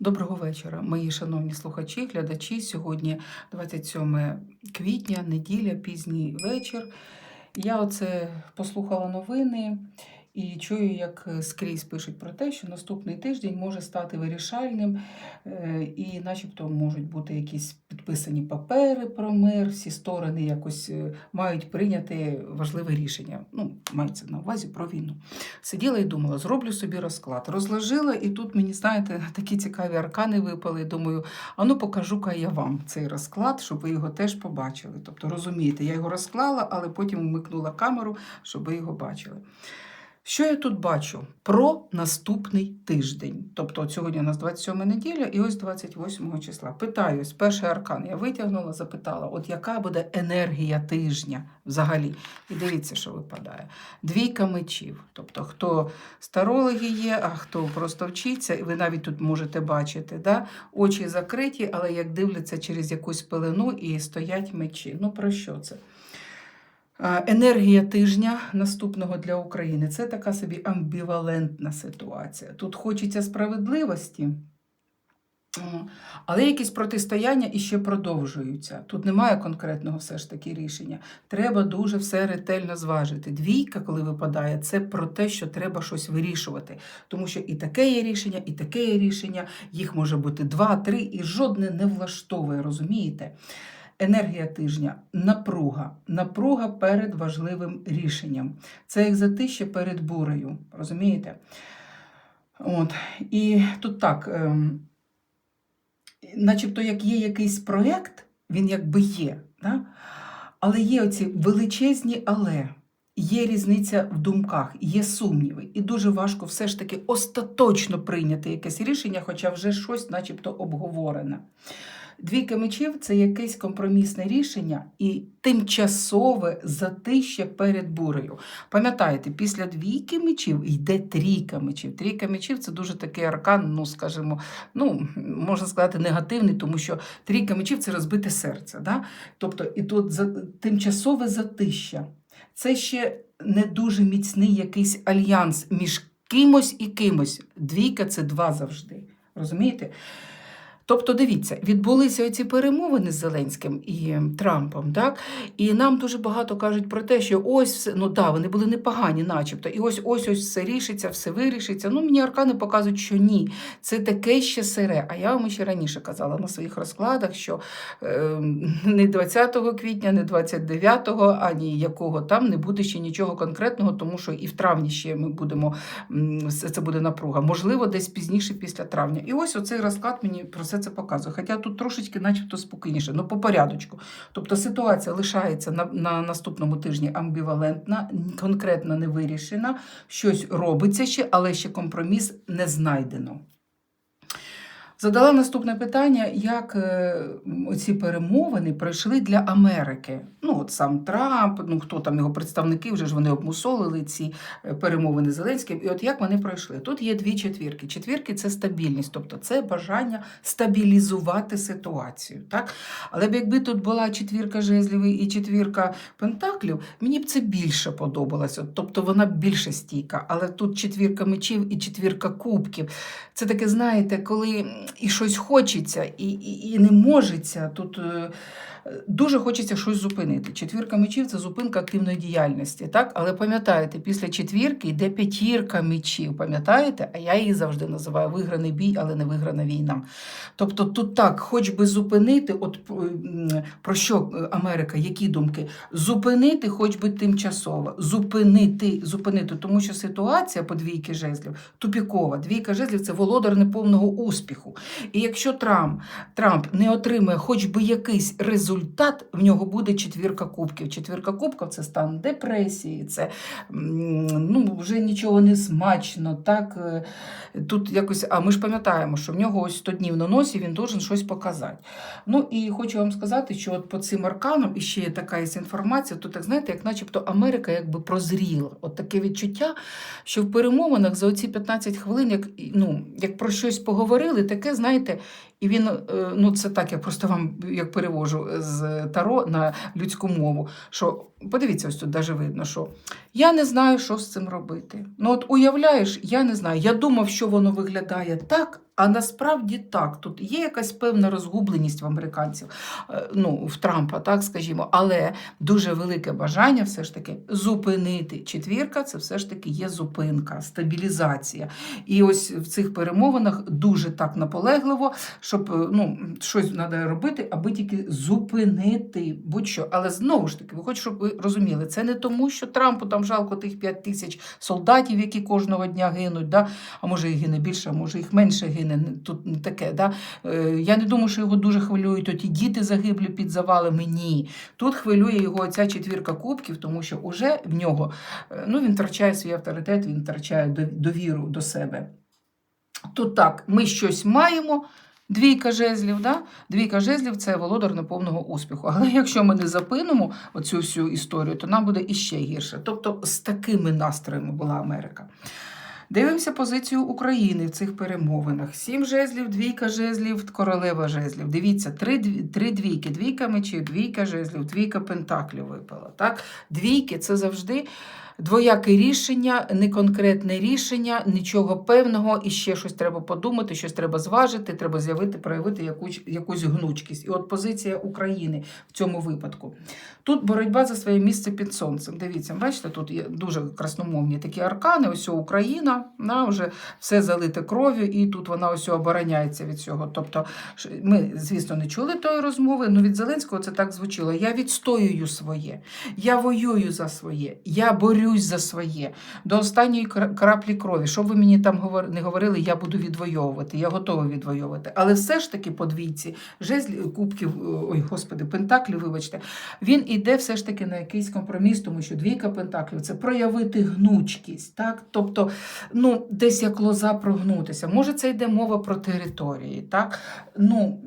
Доброго вечора, мої шановні слухачі, глядачі. Сьогодні 27 квітня, неділя, пізній вечір. Я оце послухала новини і чую, як скрізь пишуть про те, що наступний тиждень може стати вирішальним, е, і начебто можуть бути якісь підписані папери про мир, всі сторони якось е, мають прийняти важливе рішення. Ну, мається на увазі про війну. Сиділа і думала, зроблю собі розклад. Розложила, і тут мені, знаєте, такі цікаві аркани випали. Думаю, а покажу-ка я вам цей розклад, щоб ви його теж побачили. Тобто, розумієте, я його розклала, але потім вмикнула камеру, щоб ви його бачили. Що я тут бачу? Про наступний тиждень. Тобто, сьогодні у нас 27 неділя і ось 28 числа. Питаюсь, перший аркан я витягнула, запитала, от яка буде енергія тижня взагалі? І дивіться, що випадає. Двійка мечів. Тобто, хто старологи є, а хто просто вчиться, і ви навіть тут можете бачити, да? очі закриті, але як дивляться через якусь пелену і стоять мечі. Ну про що це? Енергія тижня наступного для України це така собі амбівалентна ситуація. Тут хочеться справедливості, але якісь протистояння іще продовжуються. Тут немає конкретного все ж таки рішення. Треба дуже все ретельно зважити. Двійка, коли випадає, це про те, що треба щось вирішувати. Тому що і таке є рішення, і таке є рішення, їх може бути два, три, і жодне не влаштовує, розумієте? Енергія тижня напруга. Напруга перед важливим рішенням. Це як затище перед бурею. Розумієте? От. І тут так, ем, начебто, як є якийсь проєкт, він якби є. Да? Але є оці величезні але. Є різниця в думках, є сумніви, і дуже важко все ж таки остаточно прийняти якесь рішення, хоча вже щось, начебто, обговорене. Двійка мечів це якесь компромісне рішення і тимчасове затище перед бурею. Пам'ятаєте, після двійки мечів йде трійка мечів. Трійка мечів це дуже такий аркан, ну скажімо, ну можна сказати, негативний, тому що трійка мечів це розбите серце. Да? Тобто, і тут за, тимчасове затища. Це ще не дуже міцний якийсь альянс між кимось і кимось. Двійка це два завжди. Розумієте? Тобто, дивіться, відбулися ці перемовини з Зеленським і Трампом, так? І нам дуже багато кажуть про те, що ось ну да, вони були непогані, начебто, і ось ось ось все рішиться, все вирішиться. Ну, мені аркани показують, що ні, це таке ще сире. А я вам ще раніше казала на своїх розкладах, що е, не 20 квітня, не 29-го, ані якого там не буде ще нічого конкретного, тому що і в травні ще ми будемо це буде напруга. Можливо, десь пізніше після травня. І ось оцей розклад мені про все це показує. Хоча тут трошечки, начебто, спокійніше, ну по порядочку. Тобто ситуація лишається на, на наступному тижні амбівалентна, конкретно не вирішена, щось робиться ще, але ще компроміс не знайдено. Задала наступне питання, як е, ці перемовини пройшли для Америки. Ну, от сам Трамп, ну хто там його представники, вже ж вони обмусолили ці е, перемовини Зеленським. І от як вони пройшли? Тут є дві четвірки. Четвірки це стабільність, тобто це бажання стабілізувати ситуацію. Так? Але б якби тут була четвірка жезлів і четвірка пентаклів, мені б це більше подобалося. Тобто вона більше стійка. Але тут четвірка мечів і четвірка кубків. Це таке, знаєте, коли і щось хочеться, і, і, і не можеться. Тут е, дуже хочеться щось зупинити. Четвірка мечів це зупинка активної діяльності. Так? Але пам'ятаєте, після четвірки йде п'ятірка мечів. Пам'ятаєте? А я її завжди називаю виграний бій, але не виграна війна. Тобто тут так, хоч би зупинити, от про що е, Америка, які думки? Зупинити, хоч би тимчасово, зупинити, зупинити, тому що ситуація по двійки жезлів тупікова. Двійка жезлів це володар неповного успіху. І якщо Трамп, Трамп не отримає хоч би якийсь результат, в нього буде четвірка кубків. Четвірка кубків це стан депресії, це ну, вже нічого не смачно. Так? е, Тут якось, а ми ж пам'ятаємо, що в нього ось 100 днів на носі, він должен щось показати. Ну і хочу вам сказати, що от по цим арканам іще є така є інформація, то так знаєте, як начебто Америка якби прозріла. От таке відчуття, що в перемовинах за оці 15 хвилин, як, ну, як про щось поговорили, таке, знаєте, і він, е, ну це так, я просто вам як перевожу з таро на людську мову, що подивіться, ось тут даже видно, що я не знаю, що з цим робити. Ну, от уявляєш, я не знаю. Я думав, що воно виглядає так, а насправді так. Тут є якась певна розгубленість в американців, е, ну, в Трампа, так скажімо, але дуже велике бажання все ж таки зупинити. Четвірка це все ж таки є зупинка, стабілізація. І ось в цих перемовинах дуже так наполегливо, щоб е, ну, щось треба робити, аби тільки зупинити будь-що. Але знову ж таки, ви хочу, щоб розуміли, це не тому, що Трампу там жалко тих 5 тисяч солдатів, які кожного дня гинуть. Да? А може їх гине більше, а може їх менше гине. Тут не таке. Да? Е, Я не думаю, що його дуже хвилюють оті діти загиблі під завалами. Ні. Тут хвилює його ця четвірка кубків, тому що уже в нього е, ну, він втрачає свій авторитет, він втрачає довіру до себе. Тут так, ми щось маємо. Двійка жезлів, да? двійка жезлів це володар неповного успіху. Але якщо ми не запинимо оцю всю історію, то нам буде іще гірше. Тобто з такими настроями була Америка. Дивимося позицію України в цих перемовинах. Сім жезлів, двійка жезлів, королева жезлів. Дивіться, три, три двійки. Двійка мечів, двійка жезлів, двійка пентаклів випала. Так? Двійки це завжди двояке рішення, неконкретне рішення, нічого певного, і ще щось треба подумати, щось треба зважити, треба з'явити, проявити якусь, якусь гнучкість. І от позиція України в цьому випадку. Тут боротьба за своє місце під сонцем. Дивіться, бачите, тут є дуже красномовні такі аркани. Ось Україна, вона вже все залите кров'ю, і тут вона ось обороняється від цього. Тобто, ми, звісно, не чули тої розмови, але від Зеленського це так звучило. Я відстоюю своє, я воюю за своє, я борюсь за своє до останньої краплі крові. Що ви мені там не говорили, я буду відвоювати, я готова відвоювати. Але все ж таки по двійці, жезлі, кубків, ой, господи, пентаклів, вибачте, він іде все ж таки на якийсь компроміс, тому що двійка пентаклів це проявити гнучкість, так? Тобто, ну, десь як лоза прогнутися. Може, це йде мова про території, так? Ну,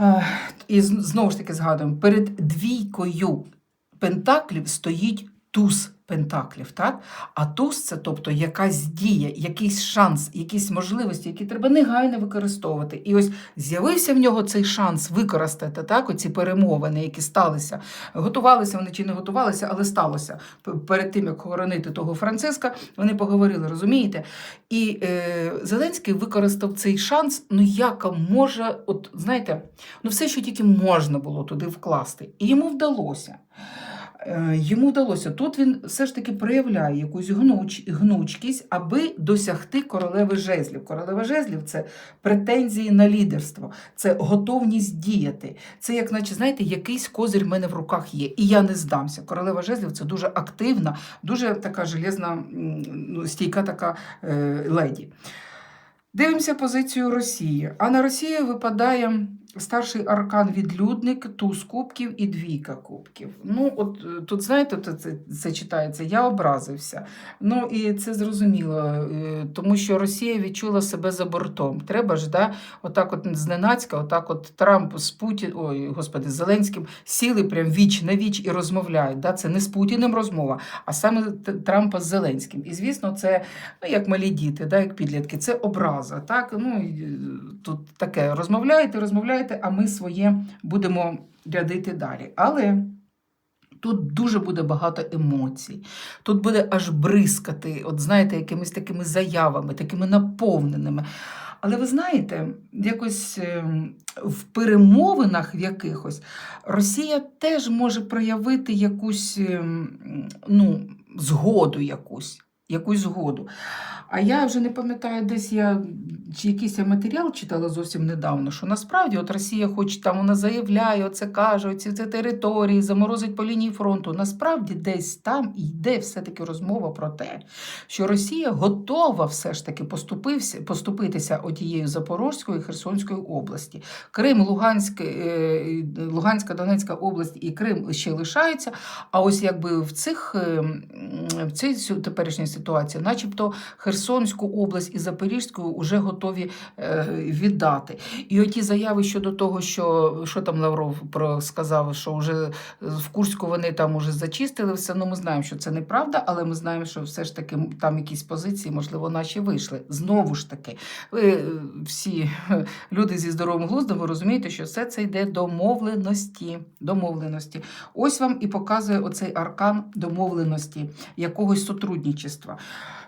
е, і знову ж таки згадуємо, перед двійкою пентаклів стоїть туз пентаклів, так? А туз це тобто якась дія, якийсь шанс, якісь можливості, які треба негайно використовувати. І ось з'явився в нього цей шанс використати так, оці перемовини, які сталися. Готувалися вони чи не готувалися, але сталося. Перед тим, як хоронити того Франциска, вони поговорили, розумієте? І е, Зеленський використав цей шанс, ну яка може, от знаєте, ну все, що тільки можна було туди вкласти. І йому вдалося. Е, Йому вдалося. Тут він все ж таки проявляє якусь гнуч, гнучкість, аби досягти королеви жезлів. Королева жезлів це претензії на лідерство, це готовність діяти. Це, як наче, знаєте, якийсь козир в мене в руках є, і я не здамся. Королева жезлів це дуже активна, дуже така железна, ну, стійка така е, леді. Дивимося позицію Росії. А на Росії випадає старший аркан відлюдник, туз кубків і двійка кубків. Ну, от е, тут, знаєте, це, це читається, я образився. Ну і це зрозуміло, е, тому що Росія відчула себе за бортом. Треба ж, да, отак от зненацька, отак от Трамп з Путін, ой, господи, з Зеленським сіли прям віч на віч і розмовляють. Да? Це не з Путіним розмова, а саме Трампа з Зеленським. І звісно, це ну, як малі діти, да, як підлітки, це образа. Так? Ну, е, тут таке розмовляєте, розмовляєте, а ми своє будемо рядити далі. Але тут дуже буде багато емоцій. Тут буде аж бризкати, от знаєте, якимись такими заявами, такими наповненими. Але ви знаєте, якось ем, в перемовинах в якихось Росія теж може проявити якусь ем, ну, згоду якусь. Якусь згоду. А я вже не пам'ятаю, десь я якийсь я матеріал читала зовсім недавно, що насправді от Росія, хоч там вона заявляє, оце каже, оці це території, заморозить по лінії фронту. Насправді десь там йде все-таки розмова про те, що Росія готова все ж таки поступився, поступитися отією Запорозькою і Херсонською області. Крим, Луганськ, е, Луганська, Донецька область і Крим ще лишаються. А ось якби в цих е, в цій теперішній ситуацію, начебто Херсонську область і Запорізьку вже готові е, віддати. І оті заяви щодо того, що що там Лавров сказав, що вже в Курську вони там уже зачистили все. Ну ми знаємо, що це неправда, але ми знаємо, що все ж таки там якісь позиції, можливо, наші вийшли. Знову ж таки, ви е, всі е, люди зі здоровим глуздом, ви розумієте, що все це йде домовленості. домовленості. Ось вам і показує оцей аркан домовленості, якогось сотрудничества.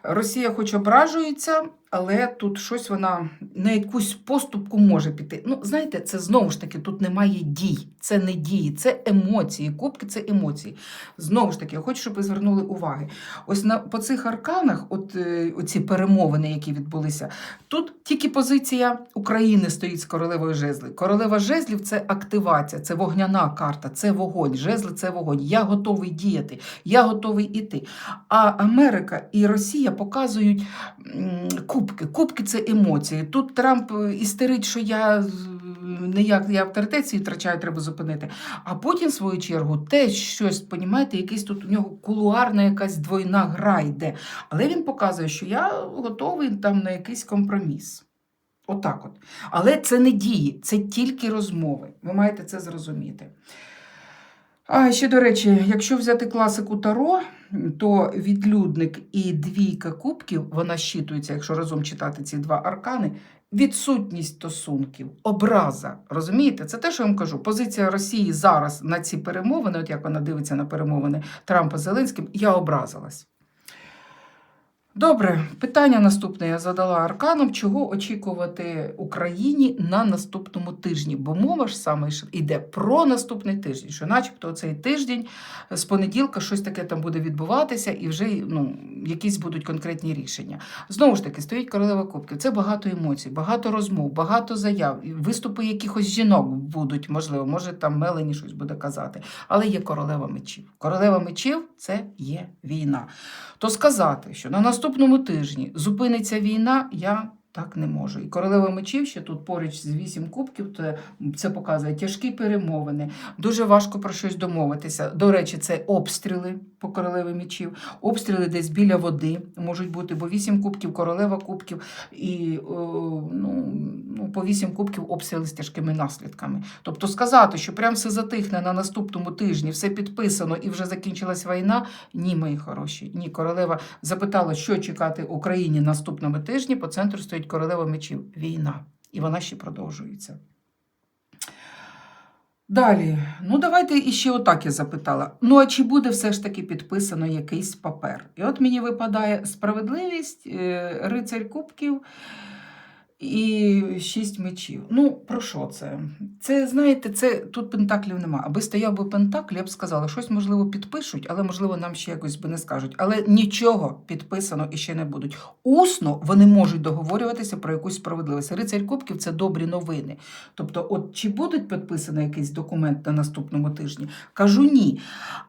Росія хоч ображується, але тут щось вона на якусь поступку може піти. Ну, знаєте, це знову ж таки тут немає дій. Це не дії, це емоції. Кубки це емоції. Знову ж таки, я хочу, щоб ви звернули уваги. Ось на по цих арканах, от е, оці перемовини, які відбулися, тут тільки позиція України стоїть з королевою жезли. Королева жезлів це активація, це вогняна карта, це вогонь. Жезли це вогонь. Я готовий діяти, я готовий іти. А Америка і Росія показують м, кубки. Кубки це емоції. Тут Трамп е, істерить, що я з- не як я авторитет втрачаю, треба зупинити. А Путін, в свою чергу, теж щось, понімаєте, якийсь тут у нього кулуарна якась двойна гра йде. Але він показує, що я готовий там на якийсь компроміс. Отак от. Але це не дії, це тільки розмови. Ви маєте це зрозуміти. А ще, до речі, якщо взяти класику Таро, то відлюдник і двійка кубків, вона щитується, якщо разом читати ці два аркани, відсутність стосунків, образа. Розумієте? Це те, що я вам кажу. Позиція Росії зараз на ці перемовини, от як вона дивиться на перемовини Трампа з Зеленським, я образилась. Добре, питання наступне я задала арканам, чого очікувати Україні на наступному тижні, бо мова ж саме йде про наступний тиждень, що начебто цей тиждень з понеділка щось таке там буде відбуватися, і вже ну, якісь будуть конкретні рішення. Знову ж таки, стоїть королева кубків. Це багато емоцій, багато розмов, багато заяв, виступи якихось жінок будуть, можливо, може там Мелені щось буде казати. Але є королева мечів. Королева мечів це є війна. То сказати, що на наступному тижні. Зупиниться війна, я так не можу. І королева мечів ще тут поруч з вісім кубків, то це показує тяжкі перемовини. Дуже важко про щось домовитися. До речі, це обстріли по королеві мечів, обстріли десь біля води можуть бути, бо вісім кубків, королева кубків і о, ну, ну, по вісім кубків обстріли з тяжкими наслідками. Тобто сказати, що прям все затихне на наступному тижні, все підписано і вже закінчилась війна. Ні, мої хороші. Ні, королева запитала, що чекати Україні наступному тижні. По центру стоїть королева мечів. Війна. І вона ще продовжується. Далі, ну давайте іще отак я запитала. Ну, а чи буде все ж таки підписано якийсь папер? І от мені випадає справедливість, е, рицарь кубків і шість мечів. Ну, про що це? Це, знаєте, це тут пентаклів нема. Аби стояв би пентакль, я б сказала, щось можливо підпишуть, але можливо нам ще якось би не скажуть. Але нічого підписано і ще не будуть. Усно вони можуть договорюватися про якусь справедливість. Рицарь кубків це добрі новини. Тобто, от чи будуть підписаний якийсь документ на наступному тижні? Кажу ні.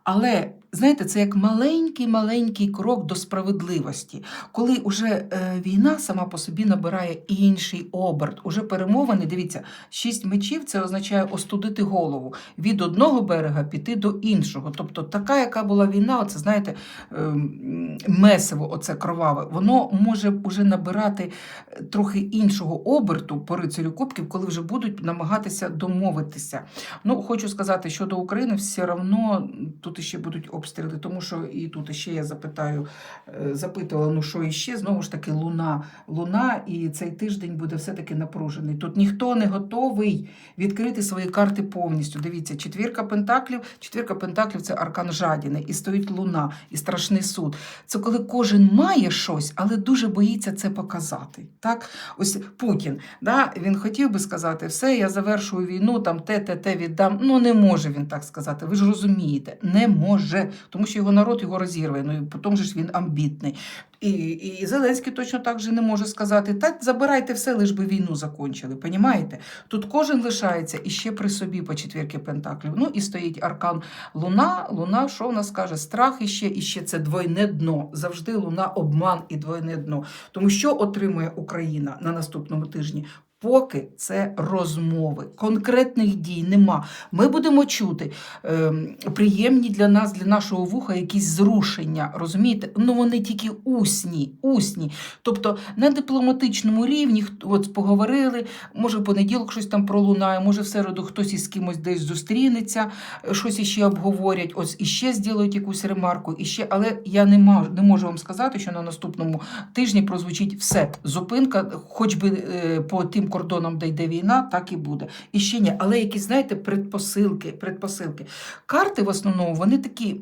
Але знаєте, це як маленький-маленький крок до справедливості, коли уже е, війна сама по собі набирає інший оберт. Уже перемовини, дивіться, шість мечів це означає остудити голову від одного берега піти до іншого. Тобто, така, яка була війна, оце знаєте, ем, месиво, оце кроваве, воно може вже набирати е, трохи іншого оберту по рицарю кубків, коли вже будуть намагатися домовитися. Ну, хочу сказати, що до України все одно тут ще будуть обстріли, тому що і тут ще я запитаю, е, запитувала, ну що іще, знову ж таки, луна. Луна, і цей тиждень буде все-таки напружений. Тут ніхто не готовий відкрити свої карти повністю. Дивіться, четвірка пентаклів, четвірка пентаклів це аркан жадіни, і стоїть луна, і страшний суд. Це коли кожен має щось, але дуже боїться це показати. Так, ось Путін, да, він хотів би сказати, все, я завершую війну, там те, те, те віддам. Ну не може він так сказати. Ви ж розумієте, не може, тому що його народ його розірве. Ну і потім ж він амбітний. І, і Зеленський точно так же не може сказати, так забирайте все, лиш би війну закончили. Понімаєте? Тут кожен лишається і ще при собі по четвірки пентаклів. Ну і стоїть аркан Луна. Луна, що в нас каже? Страх іще, і ще це двойне дно. Завжди луна обман і двойне дно. Тому що отримує Україна на наступному тижні? Поки це розмови, конкретних дій нема. Ми будемо чути ем, приємні для нас, для нашого вуха, якісь зрушення. Розумієте? Ну вони тільки усні, усні. Тобто на дипломатичному рівні от поговорили, може в понеділок щось там пролунає, може в середу хтось із кимось десь зустрінеться, е, щось іще обговорять, ось іще зроблять якусь ремарку, іще, але я не можу, не можу вам сказати, що на наступному тижні прозвучить все. Зупинка, хоч би е, по тим кордонам, де йде війна, так і буде. І ще ні. Але якісь, знаєте, предпосилки, предпосилки. Карти в основному вони такі,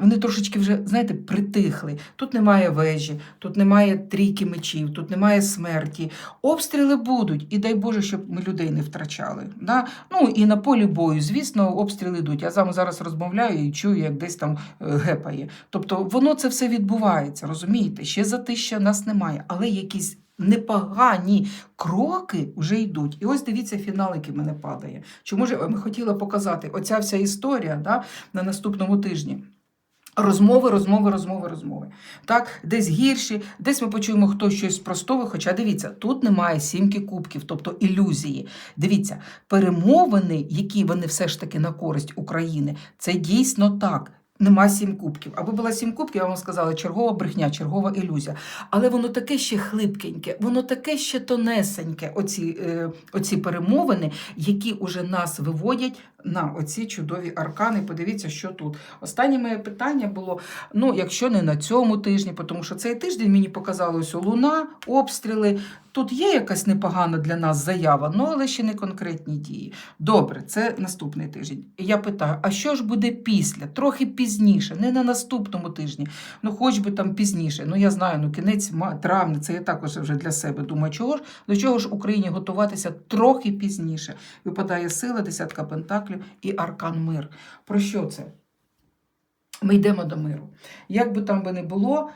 вони трошечки вже, знаєте, притихли. Тут немає вежі, тут немає трійки мечів, тут немає смерті. Обстріли будуть, і дай Боже, щоб ми людей не втрачали. Да? Ну і на полі бою, звісно, обстріли йдуть. Я вами зараз розмовляю і чую, як десь там е, гепає. Тобто воно це все відбувається, розумієте? Ще затища нас немає, але якісь непогані кроки вже йдуть. І ось дивіться фінал, який мене падає. Чому ж я вам хотіла показати оця вся історія да, на наступному тижні. Розмови, розмови, розмови, розмови. Так, десь гірші, десь ми почуємо хтось щось спростове. Хоча дивіться, тут немає сімки кубків, тобто ілюзії. Дивіться, перемовини, які вони все ж таки на користь України, це дійсно так. Нема сім кубків. Аби була сім кубків, я вам сказала, чергова брехня, чергова ілюзія. Але воно таке ще хлипкеньке, воно таке ще тонесеньке, оці, е, оці перемовини, які уже нас виводять на оці чудові аркани. Подивіться, що тут. Останнє моє питання було: ну, якщо не на цьому тижні, тому що цей тиждень мені показалось луна, обстріли. Тут є якась непогана для нас заява, ну але ще не конкретні дії. Добре, це наступний тиждень. І я питаю: а що ж буде після? Трохи пізніше, не на наступному тижні, ну хоч би там пізніше. Ну я знаю, ну кінець травня, це я також вже для себе думаю, чого ж до чого ж Україні готуватися трохи пізніше. Випадає сила, десятка пентаклів і аркан мир. Про що це? Ми йдемо до миру. Як би там би не було,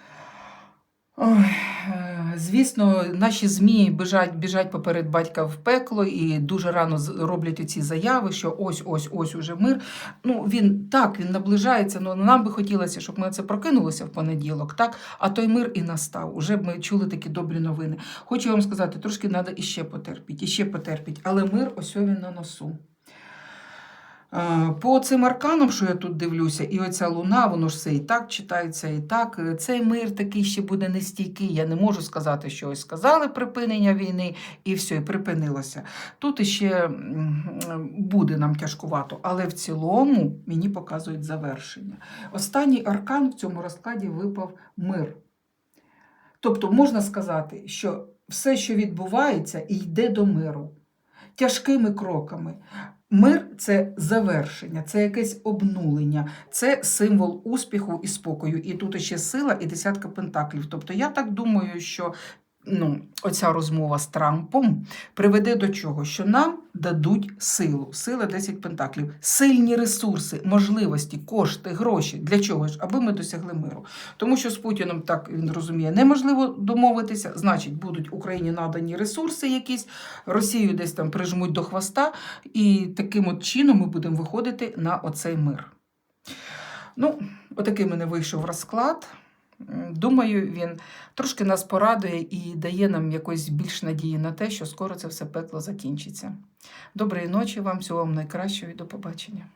ой, е, звісно, наші ЗМІ біжать, біжать поперед батька в пекло і дуже рано роблять оці заяви, що ось, ось, ось уже мир. Ну, він так, він наближається, але нам би хотілося, щоб ми це прокинулися в понеділок, так? А той мир і настав. Уже б ми чули такі добрі новини. Хочу вам сказати, трошки треба іще потерпіть, іще потерпіть, але мир ось він на носу. Е, По цим арканам, що я тут дивлюся, і оця луна, воно ж все і так читається, і так. Е, Цей мир такий ще буде нестійкий. Я не можу сказати, що ось сказали припинення війни, і все, і припинилося. Тут іще буде нам тяжкувато, але в цілому мені показують завершення. Останній аркан в цьому розкладі випав мир. Тобто можна сказати, що все, що відбувається, йде до миру тяжкими кроками. Мир це завершення, це якесь обнулення, це символ успіху і спокою. І тут ще сила і десятка пентаклів. Тобто я так думаю, що ну, оця розмова з Трампом приведе до чого? Що нам дадуть силу. Сила 10 пентаклів, сильні ресурси, можливості, кошти, гроші. Для чого ж? Аби ми досягли миру. Тому що з Путіном так він розуміє, неможливо домовитися. Значить, будуть Україні надані ресурси якісь, Росію десь там прижмуть до хвоста, і таким от чином ми будемо виходити на оцей мир. Ну, отакий мене вийшов розклад. Думаю, він трошки нас порадує і дає нам якось більш надії на те, що скоро це все пекло закінчиться. Доброї ночі вам, всього вам найкращого і до побачення.